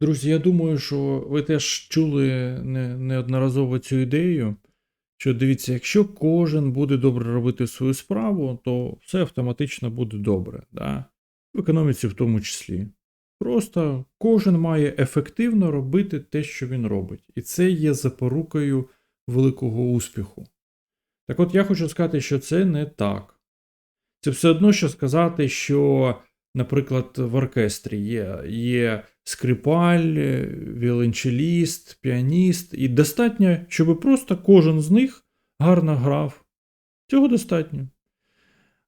Друзі, я думаю, що ви теж чули не, неодноразово цю ідею, що дивіться, якщо кожен буде добре робити свою справу, то все автоматично буде добре, да? в економіці в тому числі. Просто кожен має ефективно робити те, що він робить. І це є запорукою великого успіху. Так от я хочу сказати, що це не так. Це все одно, що сказати, що, наприклад, в оркестрі є, є скрипаль, віолончеліст, піаніст, і достатньо, щоб просто кожен з них гарно грав. Цього достатньо.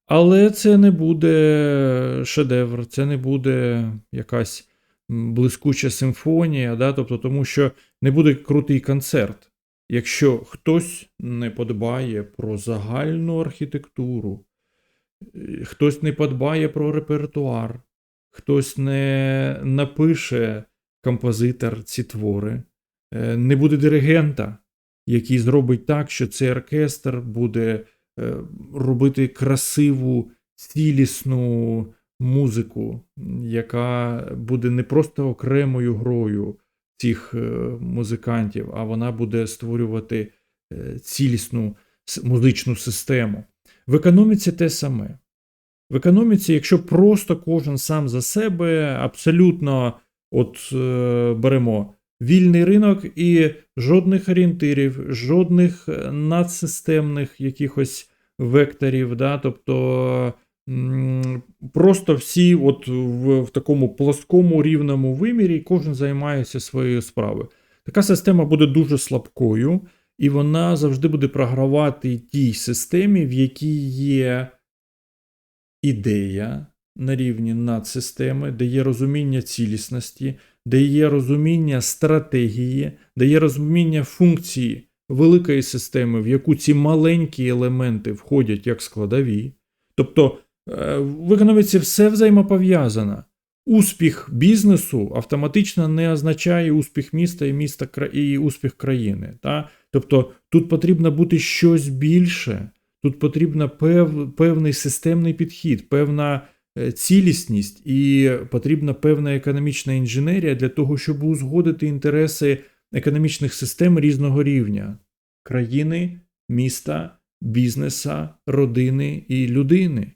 Але це не буде шедевр, це не буде якась блискуча симфонія, да? тобто, тому що не буде крутий концерт. Якщо хтось не подбає про загальну архітектуру, хтось не подбає про репертуар, хтось не напише композитор ці твори, е, не буде диригента, який зробить так, що цей оркестр буде е, робити красиву, цілісну музику, яка буде не просто окремою грою цих е, музикантів, а вона буде створювати цілісну музичну систему. В економіці те саме. В економіці, якщо просто кожен сам за себе, абсолютно от е, беремо вільний ринок і жодних орієнтирів, жодних е, надсистемних якихось векторів, да, тобто м, просто всі от в, в такому плоскому рівному вимірі кожен займається своєю справою. Така система буде дуже слабкою, і вона завжди буде програвати тій системі, в якій є ідея на рівні надсистеми, де є розуміння цілісності, де є розуміння стратегії, де є розуміння функції великої системи, в яку ці маленькі елементи входять як складові. Тобто е, в економіці все взаємопов'язано. Успіх бізнесу автоматично не означає успіх міста і міста і успіх країни. Та? Тобто тут потрібно бути щось більше, Тут потрібен пев, певний системний підхід, певна е, цілісність і потрібна певна економічна інженерія для того, щоб узгодити інтереси економічних систем різного рівня країни, міста, бізнеса, родини і людини.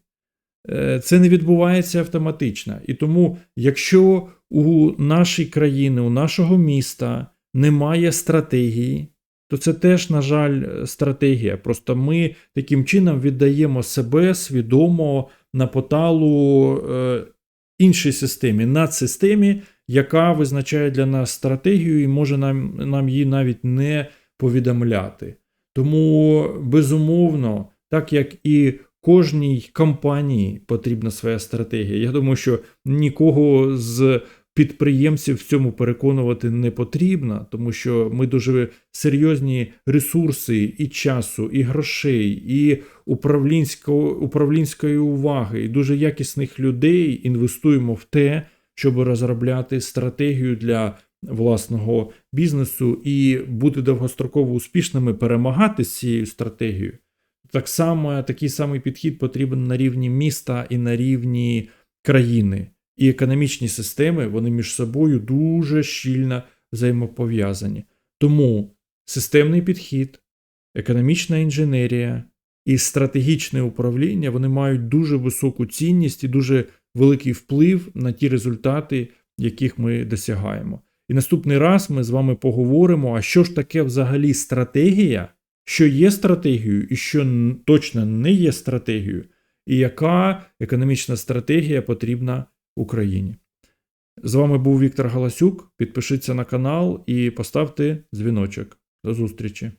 Е, це не відбувається автоматично. І тому, якщо у нашій країни, у нашого міста немає стратегії, то це теж, на жаль, стратегія. Просто ми таким чином віддаємо себе свідомо на поталу е, іншій системі, надсистемі, яка визначає для нас стратегію і може нам, нам її навіть не повідомляти. Тому, безумовно, так як і кожній компанії потрібна своя стратегія. Я думаю, що нікого з підприємців в цьому переконувати не потрібно, тому що ми дуже серйозні ресурси і часу, і грошей, і управлінської уваги, і дуже якісних людей інвестуємо в те, щоб розробляти стратегію для власного бізнесу і бути довгостроково успішними, перемагати з цією стратегією. Так само такий самий підхід потрібен на рівні міста і на рівні країни і економічні системи вони між собою дуже щільно взаємопов'язані. Тому системний підхід, економічна інженерія і стратегічне управління вони мають дуже високу цінність і дуже великий вплив на ті результати, яких ми досягаємо. І наступний раз ми з вами поговоримо, а що ж таке взагалі стратегія, що є стратегією і що точно не є стратегією, і яка економічна стратегія потрібна Україні. З вами був Віктор Галасюк. Підпишіться на канал і поставте дзвіночок. До зустрічі!